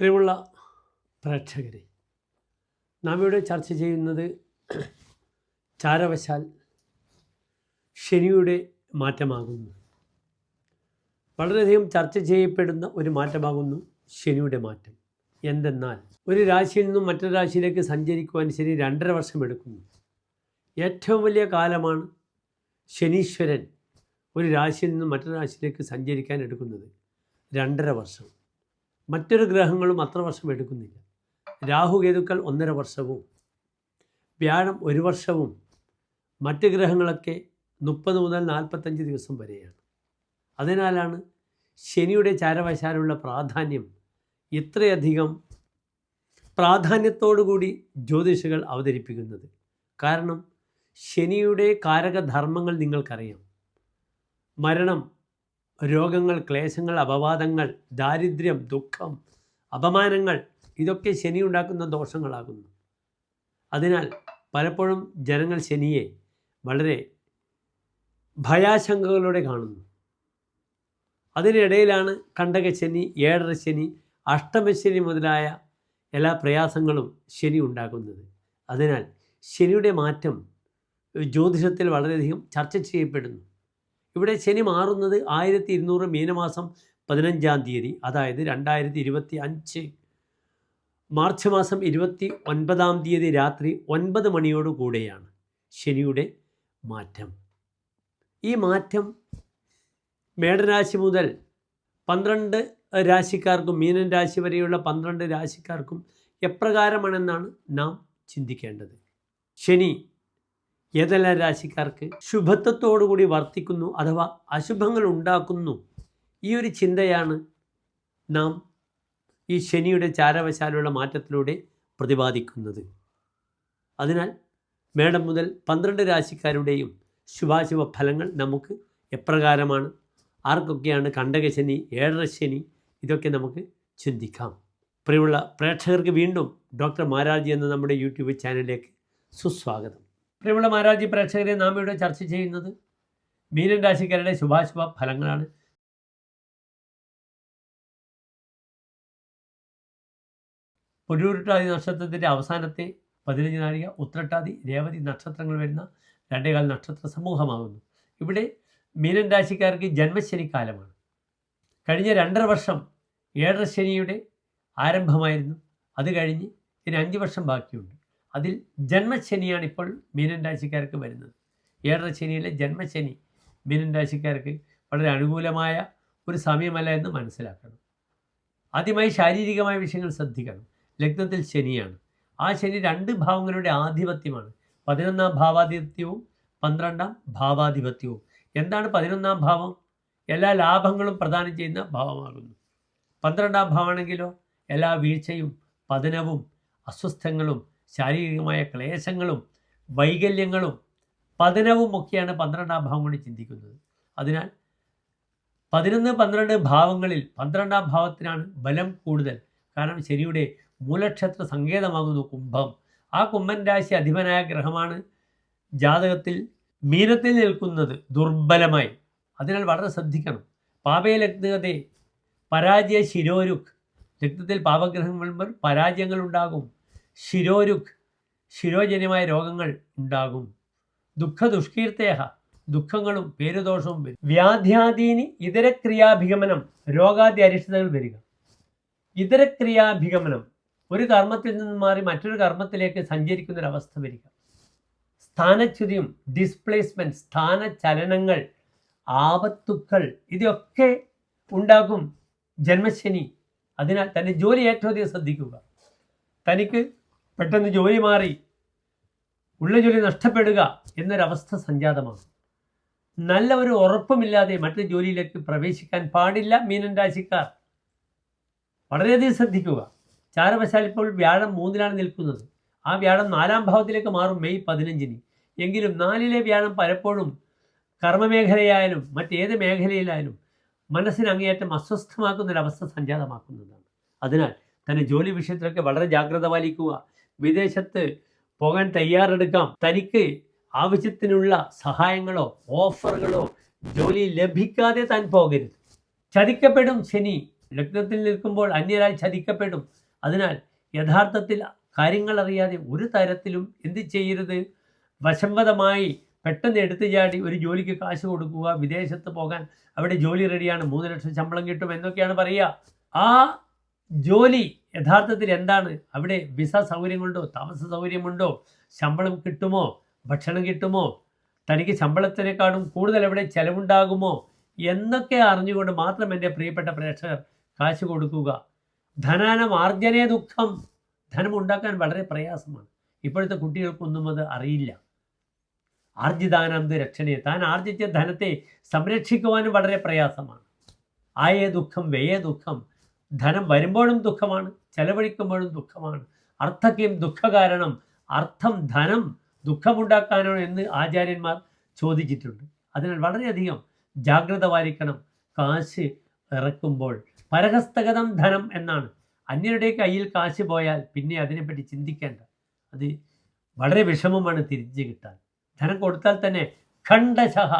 പ്രിയമുള്ള പ്രേക്ഷകരെ. നാം ഇവിടെ ചർച്ച ചെയ്യുന്നത് ചാരവശാൽ ശനിയുടെ മാറ്റമാകുന്നു. വളരെയധികം ചർച്ച ചെയ്യപ്പെടുന്ന ഒരു മാറ്റമാകുന്നു ശനിയുടെ മാറ്റം. എന്തെന്നാൽ ഒരു രാശിയിൽ നിന്നും മറ്റൊരു രാശിയിലേക്ക് സഞ്ചരിക്കുവാൻ ശനി രണ്ടര വർഷം എടുക്കുന്നു. ഏറ്റവും വലിയ കാലമാണ് ശനീശ്വരൻ ഒരു രാശിയിൽ നിന്നും മറ്റൊരു രാശിയിലേക്ക് സഞ്ചരിക്കാൻ എടുക്കുന്നത് രണ്ടര വർഷം. മറ്റൊരു ഗ്രഹങ്ങളും അത്ര വർഷം എടുക്കുന്നില്ല. രാഹുകേതുക്കൾ ഒന്നര വർഷവും വ്യാഴം ഒരു വർഷവും മറ്റ് ഗ്രഹങ്ങളൊക്കെ മുപ്പത് മുതൽ നാൽപ്പത്തഞ്ച് ദിവസം വരെയാണ്. അതിനാലാണ് ശനിയുടെ ചാരവശാലുള്ള പ്രാധാന്യം ഇത്രയധികം പ്രാധാന്യത്തോടുകൂടി ജ്യോതിഷകൾ അവതരിപ്പിക്കുന്നത്. കാരണം ശനിയുടെ കാരകധർമ്മങ്ങൾ നിങ്ങൾക്കറിയാം. മരണം രോഗങ്ങൾ ക്ലേശങ്ങൾ അപവാദങ്ങൾ ദാരിദ്ര്യം ദുഃഖം അപമാനങ്ങൾ ഇതൊക്കെ ശനി ഉണ്ടാക്കുന്ന ദോഷങ്ങളാകുന്നു. അതിനാൽ പലപ്പോഴും ജനങ്ങൾ ശനിയെ വളരെ ഭയാശങ്കകളോടെ കാണുന്നു. അതിനിടയിലാണ് കണ്ടകശനി ഏഴര ശനി അഷ്ടമശനി മുതലായ എല്ലാ പ്രയാസങ്ങളും ശനി ഉണ്ടാക്കുന്നത്. അതിനാൽ ശനിയുടെ മാറ്റം ജ്യോതിഷത്തിൽ വളരെയധികം ചർച്ച ചെയ്യപ്പെടുന്നു. ഇവിടെ ശനി മാറുന്നത് ആയിരത്തി ഇരുന്നൂറ് മീനമാസം പതിനഞ്ചാം തീയതി അതായത് രണ്ടായിരത്തി ഇരുപത്തി അഞ്ച് മാർച്ച് മാസം ഇരുപത്തി ഒൻപതാം തീയതി രാത്രി ഒൻപത് മണിയോട് കൂടെയാണ് ശനിയുടെ മാറ്റം. ഈ മാറ്റം മേടരാശി മുതൽ പന്ത്രണ്ട് രാശിക്കാർക്കും മീനൻ രാശി വരെയുള്ള പന്ത്രണ്ട് രാശിക്കാർക്കും എപ്രകാരമാണെന്നാണ് നാം ചിന്തിക്കേണ്ടത്. ശനി ഏതെല്ലാം രാശിക്കാർക്ക് ശുഭത്വത്തോടുകൂടി വർത്തിക്കുന്നു അഥവാ അശുഭങ്ങൾ ഉണ്ടാക്കുന്നു? ഈ ഒരു ചിന്തയാണ് നാം ഈ ശനിയുടെ ചാരവശാലുള്ള മാറ്റത്തിലൂടെ പ്രതിപാദിക്കുന്നത്. അതിനാൽ മേടം മുതൽ പന്ത്രണ്ട് രാശിക്കാരുടെയും ശുഭാശുഭ ഫലങ്ങൾ നമുക്ക് എപ്രകാരമാണ്? ആർക്കൊക്കെയാണ് കണ്ടകശനി ഏഴര ശനി ഇതൊക്കെ നമുക്ക് ചിന്തിക്കാം. പ്രിയമുള്ള പ്രേക്ഷകർക്ക് വീണ്ടും ഡോക്ടർ മാരാജി എന്ന നമ്മുടെ യൂട്യൂബ് ചാനലിലേക്ക് സുസ്വാഗതം. പ്രിയമുള്ള മാരാജി പ്രേക്ഷകരെ നാം ഇവിടെ ചർച്ച ചെയ്യുന്നത് മീനൻ രാശിക്കാരുടെ ശുഭാശുഭ ഫലങ്ങളാണ്. പൊരുരുട്ടാതി നക്ഷത്രത്തിന്റെ അവസാനത്തെ പതിനഞ്ച് നാഴിക ഉത്രട്ടാതി രേവതി നക്ഷത്രങ്ങൾ വരുന്ന രണ്ടേകാൽ നക്ഷത്ര സമൂഹമാകുന്നു. ഇവിടെ മീനൻ രാശിക്കാർക്ക് ജന്മശനിക്കാലമാണ്. കഴിഞ്ഞ രണ്ടര വർഷം ഏഴര ശനിയുടെ ആരംഭമായിരുന്നു. അത് കഴിഞ്ഞ് ഇനി അഞ്ച് വർഷം ബാക്കിയുണ്ട്. അതിൽ ജന്മശനിയാണ് ഇപ്പോൾ മീനൻ രാശിക്കാർക്ക് വരുന്നത്. ഏഴര ശനിയിലെ ജന്മശനി മീനൻ രാശിക്കാർക്ക് വളരെ അനുകൂലമായ ഒരു സമയമല്ല എന്ന് മനസ്സിലാക്കണം. ആദ്യമായി ശാരീരികമായ വിഷയങ്ങൾ ശ്രദ്ധിക്കണം. ലഗ്നത്തിൽ ശനിയാണ്. ആ ശനി രണ്ട് ഭാവങ്ങളുടെ ആധിപത്യമാണ്. പതിനൊന്നാം ഭാവാധിപത്യവും പന്ത്രണ്ടാം ഭാവാധിപത്യവും. എന്താണ് പതിനൊന്നാം ഭാവം? എല്ലാ ലാഭങ്ങളും പ്രദാനം ചെയ്യുന്ന ഭാവമാകുന്നു. പന്ത്രണ്ടാം ഭാവമാണെങ്കിലോ? എല്ലാ വീഴ്ചയും പതനവും അസ്വസ്ഥങ്ങളും ശാരീരികമായ ക്ലേശങ്ങളും വൈകല്യങ്ങളും പതനവും ഒക്കെയാണ് പന്ത്രണ്ടാം ഭാവം കൊണ്ട് ചിന്തിക്കുന്നത്. അതിനാൽ പതിനൊന്ന് പന്ത്രണ്ട് ഭാവങ്ങളിൽ പന്ത്രണ്ടാം ഭാവത്തിനാണ് ബലം കൂടുതൽ. കാരണം ശനിയുടെ മൂലക്ഷേത്ര സങ്കേതമാകുന്നു കുംഭം. ആ കുംഭൻ രാശി അധിപനായ ഗ്രഹമാണ് ജാതകത്തിൽ മീനത്തിൽ നിൽക്കുന്നത് ദുർബലമായി. അതിനാൽ വളരെ ശ്രദ്ധിക്കണം. പാപയലഗ്നതയെ പരാജയ ശിരോരുഖ് രക്തത്തിൽ പാപഗ്രഹം വരുമ്പോൾ പരാജയങ്ങൾ ഉണ്ടാകും. ശിരോരുഖ് ശിരോജന്യമായ രോഗങ്ങൾ ഉണ്ടാകും. ദുഃഖ ദുഷ്കീർത്തേഹ ദുഃഖങ്ങളും പേരുദോഷവും വരും. വ്യാധ്യാദീനി ഇതരക്രിയാഭിഗമനം രോഗാദി അരിഷ്ടതകൾ വരിക. ഇതരക്രിയാഭിഗമനം ഒരു കർമ്മത്തിൽ നിന്ന് മാറി മറ്റൊരു കർമ്മത്തിലേക്ക് സഞ്ചരിക്കുന്ന ഒരു അവസ്ഥ വരിക. സ്ഥാനച്യുതിയും ഡിസ്പ്ലേസ്മെന്റ് സ്ഥാനചലനങ്ങൾ ആപത്തുക്കൾ ഇതൊക്കെ ഉണ്ടാകും ജന്മശനി. അതിനാൽ തന്റെ ജോലി ഏറ്റവും അധികം ശ്രദ്ധിക്കുക. തനിക്ക് പെട്ടെന്ന് ജോലി മാറി ഉള്ള ജോലി നഷ്ടപ്പെടുക എന്നൊരവസ്ഥ സംജാതമാണ്. നല്ല ഒരു ഉറപ്പുമില്ലാതെ മറ്റു ജോലിയിലേക്ക് പ്രവേശിക്കാൻ പാടില്ല മീനൻ രാശിക്കാർ. വളരെയധികം ശ്രദ്ധിക്കുക. ചാരവശാൽ ഇപ്പോൾ വ്യാഴം മൂന്നിലാണ് നിൽക്കുന്നത്. ആ വ്യാഴം നാലാം ഭാവത്തിലേക്ക് മാറും മെയ് പതിനഞ്ചിന്. എങ്കിലും നാലിലെ വ്യാഴം പലപ്പോഴും കർമ്മമേഖലയായാലും മറ്റേത് മേഖലയിലായാലും മനസ്സിന് അങ്ങേയറ്റം അസ്വസ്ഥമാക്കുന്നൊരവസ്ഥ സംജാതമാക്കുന്നതാണ്. അതിനാൽ തന്നെ ജോലി വിഷയത്തിലൊക്കെ വളരെ ജാഗ്രത പാലിക്കുക. വിദേശത്ത് പോകാൻ തയ്യാറെടുക്കാം. തനിക്ക് ആവശ്യത്തിനുള്ള സഹായങ്ങളോ ഓഫറുകളോ ജോലി ലഭിക്കാതെ താൻ പോകരുത്. ചതിക്കപ്പെടും ശനി. ലഗ്നത്തിൽ നിൽക്കുമ്പോൾ അന്യരാൽ ചതിക്കപ്പെടും. അതിനാൽ യഥാർത്ഥത്തിൽ കാര്യങ്ങൾ അറിയാതെ ഒരു തരത്തിലും എന്ത് ചെയ്യരുത്? വശംവതമായി പെട്ടെന്ന് എടുത്തു ചാടി ഒരു ജോലിക്ക് കാശ് കൊടുക്കുക വിദേശത്ത് പോകാൻ അവിടെ ജോലി റെഡിയാണ് മൂന്ന് ലക്ഷം ശമ്പളം കിട്ടും എന്നൊക്കെയാണ് പറയുക. ആ ജോലി യഥാർത്ഥത്തിൽ എന്താണ്? അവിടെ വിസ സൗകര്യമുണ്ടോ താമസ സൗകര്യമുണ്ടോ? ശമ്പളം കിട്ടുമോ? ഭക്ഷണം കിട്ടുമോ? തനിക്ക് ശമ്പളത്തിനേക്കാളും കൂടുതൽ എവിടെ ചെലവുണ്ടാകുമോ? എന്നൊക്കെ അറിഞ്ഞുകൊണ്ട് മാത്രം എന്റെ പ്രിയപ്പെട്ട പ്രേക്ഷകർ കാശ് കൊടുക്കുക. ധനാനമാർജനേ ദുഃഖം. ധനം ഉണ്ടാക്കാൻ വളരെ പ്രയാസമാണ്. ഇപ്പോഴത്തെ കുട്ടികൾക്കൊന്നും അത് അറിയില്ല. ആർജിതാനന്ദ രക്ഷണയെ താൻ ആർജിച്ച ധനത്തെ സംരക്ഷിക്കുവാനും വളരെ പ്രയാസമാണ്. ആയേ ദുഃഖം വ്യയ ദുഃഖം. ധനം വരുമ്പോഴും ദുഃഖമാണ് ചെലവഴിക്കുമ്പോഴും ദുഃഖമാണ്. അർത്ഥക്കും ദുഃഖകാരണം അർത്ഥം ധനം ദുഃഖമുണ്ടാക്കാനോ എന്ന് ആചാര്യന്മാർ ചോദിച്ചിട്ടുണ്ട്. അതിനാൽ വളരെയധികം ജാഗ്രത പാലിക്കണം. കാശ് ഇറക്കുമ്പോൾ പരഹസ്തഗതം ധനം എന്നാണ്. അന്യരുടെ കയ്യിൽ കാശ് പോയാൽ പിന്നെ അതിനെപ്പറ്റി ചിന്തിക്കേണ്ട. അത് വളരെ വിഷമമാണ് തിരിച്ചു കിട്ടാൻ. ധനം കൊടുത്താൽ തന്നെ ഖണ്ഡശഹ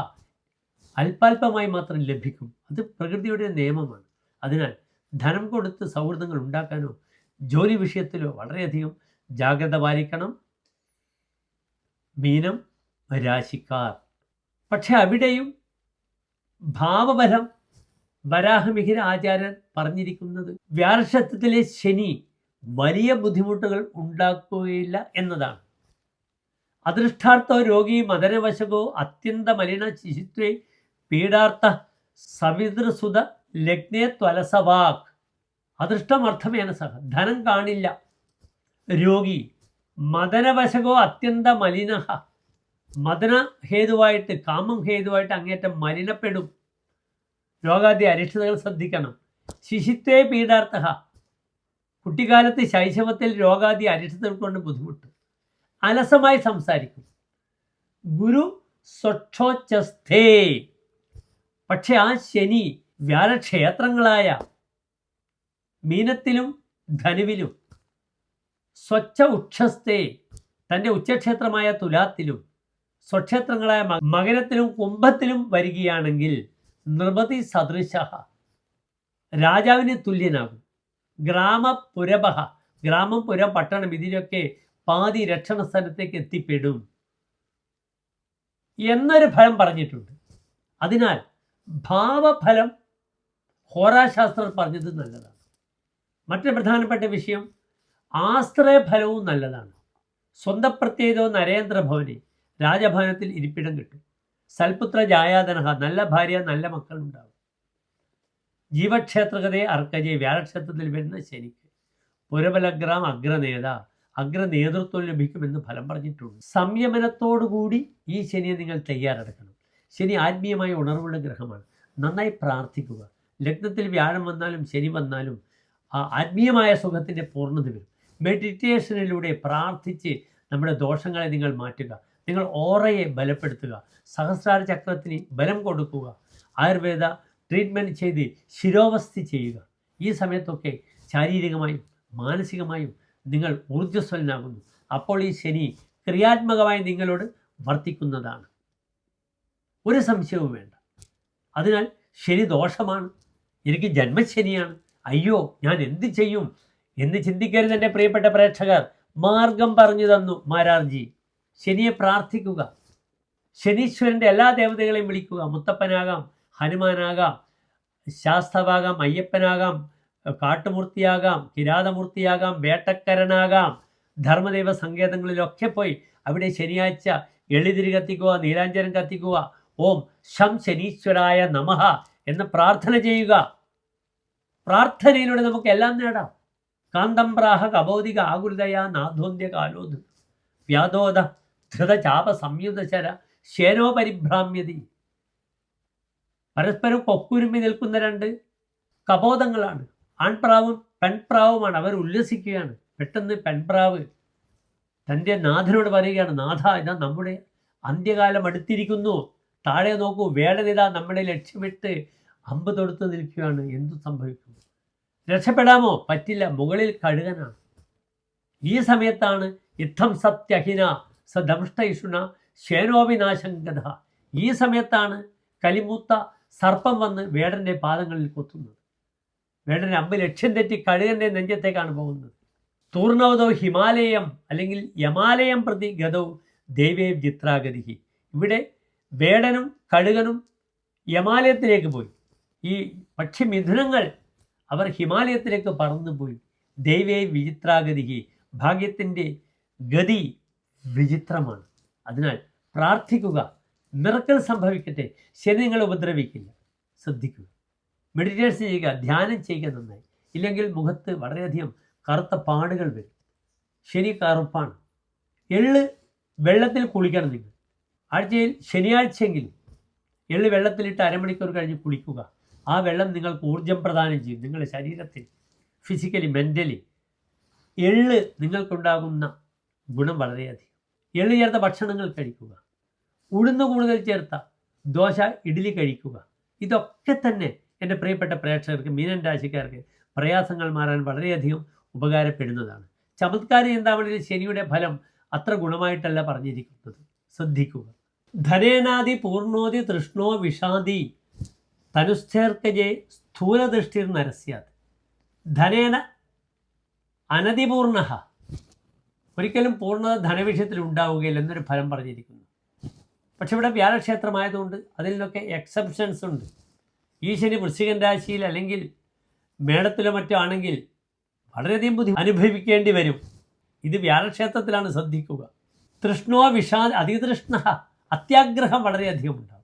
അല്പാൽപമായി മാത്രം ലഭിക്കും. അത് പ്രകൃതിയുടെ നിയമമാണ്. അതിനാൽ ധനം കൊടുത്ത് സൗഹൃദങ്ങൾ ഉണ്ടാക്കാനോ ജോലി വിഷയത്തിലോ വളരെയധികം ജാഗ്രത പാലിക്കണം. മീനം രാശിക്കാർ. പക്ഷെ അവിടെയും ഭാവബലം വരാഹമിഹിര ആചാര്യൻ പറഞ്ഞിരിക്കുന്നത് വ്യാഴക്ഷത്രത്തിലെ ശനി വലിയ ബുദ്ധിമുട്ടുകൾ ഉണ്ടാക്കുകയില്ല എന്നതാണ്. അദൃഷ്ടാർത്ഥോ രോഗി മദനവശകോ അത്യന്ത മലിന ശിശുത്വേ പീഡാർത്ഥ സവിതൃസുത ലഗ്നേ ത്വലസവാക്. അദൃഷ്ടമർത്ഥമേന സഹ. ധനം കാണില്ല. രോഗി മദനവശകോ അത്യന്ത മലിന മദന ഹേതുവായിട്ട് കാമം ഹേതുവായിട്ട് അങ്ങേറ്റം മലിനപ്പെടും. രോഗാദി അരിഷ്ടതകൾ ശ്രദ്ധിക്കണം. ശിശിത്വേ പീഡാർത്ഥ. കുട്ടിക്കാലത്ത് ശൈശവത്തിൽ രോഗാദി അരിഷ്ടതകൾ കൊണ്ട് ബുദ്ധിമുട്ട്. അലസമായി സംസാരിക്കും. ഗുരു സ്വക്ഷോച്ചസ്ഥേ. പക്ഷെ ആ ശനി വ്യാഴക്ഷേത്രങ്ങളായ മീനത്തിലും ധനുവിലും സ്വച്ഛ ഉക്ഷസ്ഥേ തന്റെ ഉച്ചക്ഷേത്രമായ തുലാത്തിലും സ്വക്ഷേത്രങ്ങളായ മകരത്തിലും കുംഭത്തിലും വരികയാണെങ്കിൽ നൃപതി സദൃശ രാജാവിന് തുല്യനാകും. ഗ്രാമ ഗ്രാമപുരബഹ ഗ്രാമം പുര പട്ടണം ഇതിലൊക്കെ പാതി രക്ഷണ സ്ഥലത്തേക്ക് എത്തിപ്പെടും എന്നൊരു ഫലം പറഞ്ഞിട്ടുണ്ട്. അതിനാൽ ഭാവഫലം ഹോരാശാസ്ത്രം പറഞ്ഞത് നല്ലതാണ്. മറ്റൊരു പ്രധാനപ്പെട്ട വിഷയം ആശ്രയഫലവും നല്ലതാണ്. സ്വന്തം നരേന്ദ്ര നരേന്ദ്രഭവനെ രാജഭവനത്തിൽ ഇരിപ്പിടം കിട്ടും. സൽപുത്ര ജായാധനഹ നല്ല ഭാര്യ നല്ല മക്കളുണ്ടാവും. ജീവക്ഷേത്രകഥയെ അർക്കജെ വ്യാഴക്ഷേത്രത്തിൽ വരുന്ന ശനിക്ക് പുരബലഗ്രാം അഗ്രനേത അഗ്രനേതൃത്വം ലഭിക്കുമെന്ന് ഫലം പറഞ്ഞിട്ടുണ്ട്. സംയമനത്തോടുകൂടി ഈ ശനിയെ നിങ്ങൾ തയ്യാറെടുക്കണം. ശനി ആത്മീയമായ ഉണർവുള്ള ഗ്രഹമാണ്. നന്നായി പ്രാർത്ഥിക്കുക. ലഗ്നത്തിൽ വ്യാഴം വന്നാലും ശനി വന്നാലും ആ ആത്മീയമായ സുഖത്തിന്റെ പൂർണത വരും. മെഡിറ്റേഷനിലൂടെ പ്രാർത്ഥിച്ച് നമ്മുടെ ദോഷങ്ങളെ നിങ്ങൾ മാറ്റുക. നിങ്ങൾ ഓറയെ ബലപ്പെടുത്തുക. സഹസ്രാര ചക്രത്തിന് ബലം കൊടുക്കുക. ആയുർവേദ ട്രീറ്റ്മെന്റ് ചെയ്ത് ശിരോവസ്ഥി ചെയ്യുക. ഈ സമയത്തൊക്കെ ശാരീരികമായും മാനസികമായും നിങ്ങൾ ഊർജസ്വലനാകുന്നു. അപ്പോൾ ഈ ശനി ക്രിയാത്മകമായി നിങ്ങളോട് വർത്തിക്കുന്നതാണ്. ഒരു സംശയവും വേണ്ട. അതിനാൽ ശനി ദോഷമാണ്. എനിക്ക് ജന്മശനിയാണ് അയ്യോ ഞാൻ എന്ത് ചെയ്യും? എന്ന് ചിന്തിക്കരുത് എന്റെ പ്രിയപ്പെട്ട പ്രേക്ഷകർ. മാർഗം പറഞ്ഞു തന്നു മാരാർജി. ശനിയെ പ്രാർത്ഥിക്കുക. ശനീശ്വരന്റെ എല്ലാ ദേവതകളെയും വിളിക്കുക. മുത്തപ്പനാകാം ഹനുമാനാകാം ശാസ്തവാകാം അയ്യപ്പനാകാം കാട്ടുമൂർത്തിയാകാം കിരാതമൂർത്തിയാകാം വേട്ടക്കരനാകാം ധർമ്മദൈവ സങ്കേതങ്ങളിലൊക്കെ പോയി അവിടെ ശനിയാഴ്ച എളിതിരി കത്തിക്കുക നീലാഞ്ചരം കത്തിക്കുക. ഓം ശം ശനീശ്വരായ നമഃ. എന്ന് പ്രാർത്ഥന ചെയ്യുക. പ്രാർത്ഥനയിലൂടെ നമുക്ക് എല്ലാം നേടാം. കാന്തം പ്രാഹ കബോധിക ആകുലതയ നാഥോന്ത്യ കാലോത്. വ്യാധോദ ധൃതചാപ സംയുതചര ശേനോ പരിഭ്രാമ്യതി പരസ്പരം കൊക്കുരുമി നിൽക്കുന്ന രണ്ട് കബോധങ്ങളാണ് ആൺപ്രാവും പെൺപ്രാവുമാണ്. അവർ ഉല്ലസിക്കുകയാണ്. പെട്ടെന്ന് പെൺപ്രാവ് തന്റെ നാഥനോട് പറയുകയാണ് നാഥ ഇതാ നമ്മുടെ അന്ത്യകാലം അടുത്തിരിക്കുന്നു. താഴെ നോക്കൂ വേടനിതാ നമ്മളെ ലക്ഷ്യമിട്ട് അമ്പ് തൊടുത്ത് നിൽക്കുകയാണ്. എന്തു സംഭവിക്കും? രക്ഷപ്പെടാമോ? പറ്റില്ല. മുകളിൽ കഴുകനാണ് ഈ സമയത്താണ് യുദ്ധം സത്യഹിന സദംഷ്ടയിഷുണ ശേനോവിനാശങ്കത ഈ സമയത്താണ് കലിമൂത്ത സർപ്പം വന്ന് വേടന്റെ പാദങ്ങളിൽ കൊത്തുന്നത്. വേടൻ അമ്പ് ലക്ഷ്യം തെറ്റി കഴുകന്റെ നെഞ്ചത്തേക്കാണ് പോകുന്നത്. തൂർണവതോ ഹിമാലയം അല്ലെങ്കിൽ യമാലയം പ്രതി ഗതവും ദൈവേ ചിത്രാഗതി ഇവിടെ വേടനും കഴുകനും ഹിമാലയത്തിലേക്ക് പോയി. ഈ പക്ഷിമിഥുനങ്ങൾ അവർ ഹിമാലയത്തിലേക്ക് പറന്നു പോയി ദൈവേ വിചിത്രാഗതി ഭാഗ്യത്തിന്റെ ഗതി വിചിത്രമാണ്. അതിനാൽ പ്രാർത്ഥിക്കുക മിറക്കൽ സംഭവിക്കട്ടെ ശനി നിങ്ങളെ ഉപദ്രവിക്കില്ല. ശ്രദ്ധിക്കുക. മെഡിറ്റേഷൻ ചെയ്യുക ധ്യാനം ചെയ്യുക നന്നായി. ഇല്ലെങ്കിൽ മുഖത്ത് വളരെയധികം കറുത്ത പാടുകൾ വരും. ശനി കറുപ്പാണ്. എള്ള് വെള്ളത്തിൽ കുളിക്കണം നിങ്ങൾ. ആഴ്ചയിൽ ശനിയാഴ്ചയെങ്കിലും എള്ള് വെള്ളത്തിലിട്ട് അരമണിക്കൂർ കഴിഞ്ഞ് കുളിക്കുക. ആ വെള്ളം നിങ്ങൾക്ക് ഊർജം പ്രദാനം ചെയ്യും. നിങ്ങളുടെ ശരീരത്തിൽ ഫിസിക്കലി മെന്റലി എള്ള് നിങ്ങൾക്കുണ്ടാകുന്ന ഗുണം വളരെയധികം. എള്ള് ചേർത്ത ഭക്ഷണങ്ങൾ കഴിക്കുക. ഉഴുന്ന് കൂടുതൽ ചേർത്ത ദോശ ഇഡ്ഡലി കഴിക്കുക. ഇതൊക്കെ തന്നെ എന്റെ പ്രിയപ്പെട്ട പ്രേക്ഷകർക്ക് മീനൻ രാശിക്കാർക്ക് പ്രയാസങ്ങൾ മാറാൻ വളരെയധികം ഉപകാരപ്പെടുന്നതാണ്. ചമത്കാര ചിന്താമണിയിൽ ശനിയുടെ ഫലം അത്ര ഗുണമായിട്ടല്ല പറഞ്ഞിരിക്കുന്നത്. ശ്രദ്ധിക്കുക. ധനേനാദി പൂർണോതി തൃഷ്ണോ വിഷാദി. തനുസ്ഥേർക്കജെ സ്ഥൂലദൃഷ്ടിർ നരസ്യാത്. ധനേന അനതിപൂർണ. ഒരിക്കലും പൂർണത ധനവിഷയത്തിൽ ഉണ്ടാവുകയില്ല എന്നൊരു ഫലം പറഞ്ഞിരിക്കുന്നു. പക്ഷെ ഇവിടെ വ്യാഴക്ഷേത്രമായതുകൊണ്ട് അതിൽ നിന്നൊക്കെ എക്സെപ്ഷൻസ് ഉണ്ട്. ഈ ശനി വൃശ്ചികൻ രാശിയിൽ അല്ലെങ്കിൽ മേടത്തിലോ മറ്റോ ആണെങ്കിൽ വളരെയധികം ബുദ്ധി അനുഭവിക്കേണ്ടി വരും. ഇത് വ്യാഴക്ഷേത്രത്തിലാണ് ശ്രദ്ധിക്കുക. തൃഷ്ണോ വിഷാ അതിതൃഷ്ണ. അത്യാഗ്രഹം വളരെയധികം ഉണ്ടാകും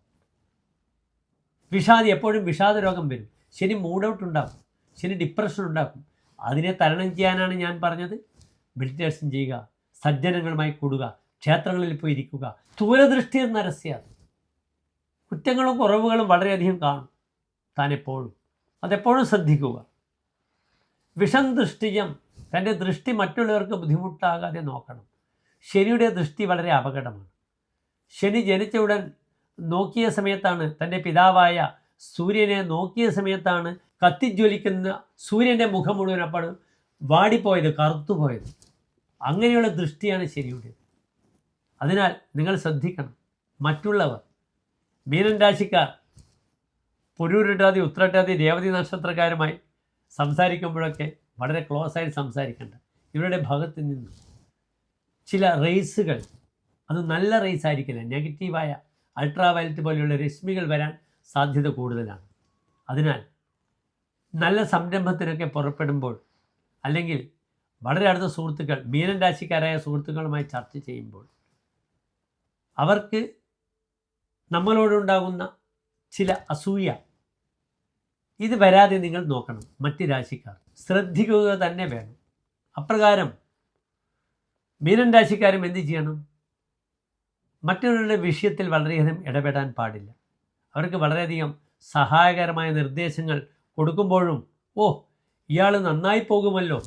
വിഷാദി എപ്പോഴും വിഷാദ രോഗം വരും. ശനി മൂഡൗട്ട് ഉണ്ടാകും ശനി ഡിപ്രഷൻ ഉണ്ടാക്കും. അതിനെ തരണം ചെയ്യാനാണ് ഞാൻ പറഞ്ഞത്. മെഡിറ്റേഷൻ ചെയ്യുക സജ്ജനങ്ങളുമായി കൂടുക ക്ഷേത്രങ്ങളിൽ പോയി ഇരിക്കുക. സ്ഥൂലദൃഷ്ടി നരസ്യാത് കുറ്റങ്ങളും കുറവുകളും വളരെയധികം കാണും. താൻ എപ്പോഴും. അതെപ്പോഴും ശ്രദ്ധിക്കുക. വിഷം ദൃഷ്ടിയം തന്റെ ദൃഷ്ടി മറ്റുള്ളവർക്ക് ബുദ്ധിമുട്ടാകാതെ നോക്കണം. ശനിയുടെ ദൃഷ്ടി വളരെ അപകടമാണ്. ശനി ജനിച്ച ഉടൻ നോക്കിയ സമയത്താണ് തന്റെ പിതാവായ സൂര്യനെ നോക്കിയ സമയത്താണ് കത്തിജ്വലിക്കുന്ന സൂര്യന്റെ മുഖം മുഴുവൻ അപ്പോൾ വാടിപ്പോയത് കറുത്തുപോയത്. അങ്ങനെയുള്ള ദൃഷ്ടിയാണ് ശനിയുടെ. അതിനാൽ നിങ്ങൾ ശ്രദ്ധിക്കണം മറ്റുള്ളവർ. മീനൻ രാശിക്കാർ പുരൂരിട്ടാതി ഉത്രട്ടാതി രേവതി നക്ഷത്രക്കാരുമായി സംസാരിക്കുമ്പോഴൊക്കെ വളരെ ക്ലോസ് ആയി സംസാരിക്കേണ്ട. ഇവരുടെ ഭാഗത്ത് നിന്ന് ചില റേസുകൾ അത് നല്ല റേസ് ആയിരിക്കില്ല? നെഗറ്റീവായ അൾട്രാ വയലറ്റ് പോലെയുള്ള രശ്മികൾ വരാൻ സാധ്യത കൂടുതലാണ്. അതിനാൽ നല്ല സംരംഭത്തിനൊക്കെ പുറപ്പെടുമ്പോൾ അല്ലെങ്കിൽ വളരെ അടുത്ത സുഹൃത്തുക്കൾ മീനൻ രാശിക്കാരായ സുഹൃത്തുക്കളുമായി ചർച്ച ചെയ്യുമ്പോൾ അവർക്ക് നമ്മളോടുണ്ടാകുന്ന ചില അസൂയ ഇത് വരാതെ നിങ്ങൾ നോക്കണം. മറ്റ് രാശിക്കാർ ശ്രദ്ധിക്കുക തന്നെ വേണം. അപ്രകാരം മീനൻ രാശിക്കാരും എന്ത് ചെയ്യണം? മറ്റുള്ളവരുടെ വിഷയത്തിൽ വളരെയധികം ഇടപെടാൻ പാടില്ല. അവർക്ക് വളരെയധികം സഹായകരമായ നിർദ്ദേശങ്ങൾ കൊടുക്കുമ്പോഴും ഓ ഇയാൾ നന്നായി പോകുമല്ലോ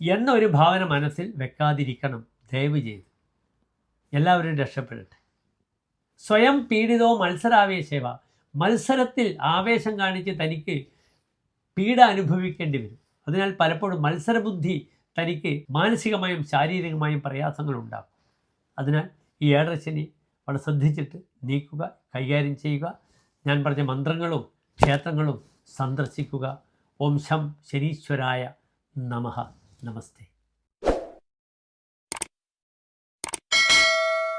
എന്നൊരു ഭാവന മനസ്സിൽ വെക്കാതിരിക്കണം ദയവ് ചെയ്ത്. എല്ലാവരും രക്ഷപ്പെടട്ടെ. സ്വയം പീഡിതോ മത്സരാവേശേവ. മത്സരത്തിൽ ആവേശം കാണിച്ച് തനിക്ക് പീഡ അനുഭവിക്കേണ്ടി വരും. അതിനാൽ പലപ്പോഴും മത്സരബുദ്ധി തനിക്ക് മാനസികമായും ശാരീരികമായും പ്രയാസങ്ങൾ ഉണ്ടാകും അതിനാൽ ഈ ഏഴരശനി വളരെ ശ്രദ്ധിച്ചിട്ട് നീക്കുക കൈകാര്യം ചെയ്യുക. ഞാൻ പറഞ്ഞ മന്ത്രങ്ങളും ക്ഷേത്രങ്ങളും സന്ദർശിക്കുക. ഓം ശം ശനീശ്വരായ നമഃ. നമസ്തേ.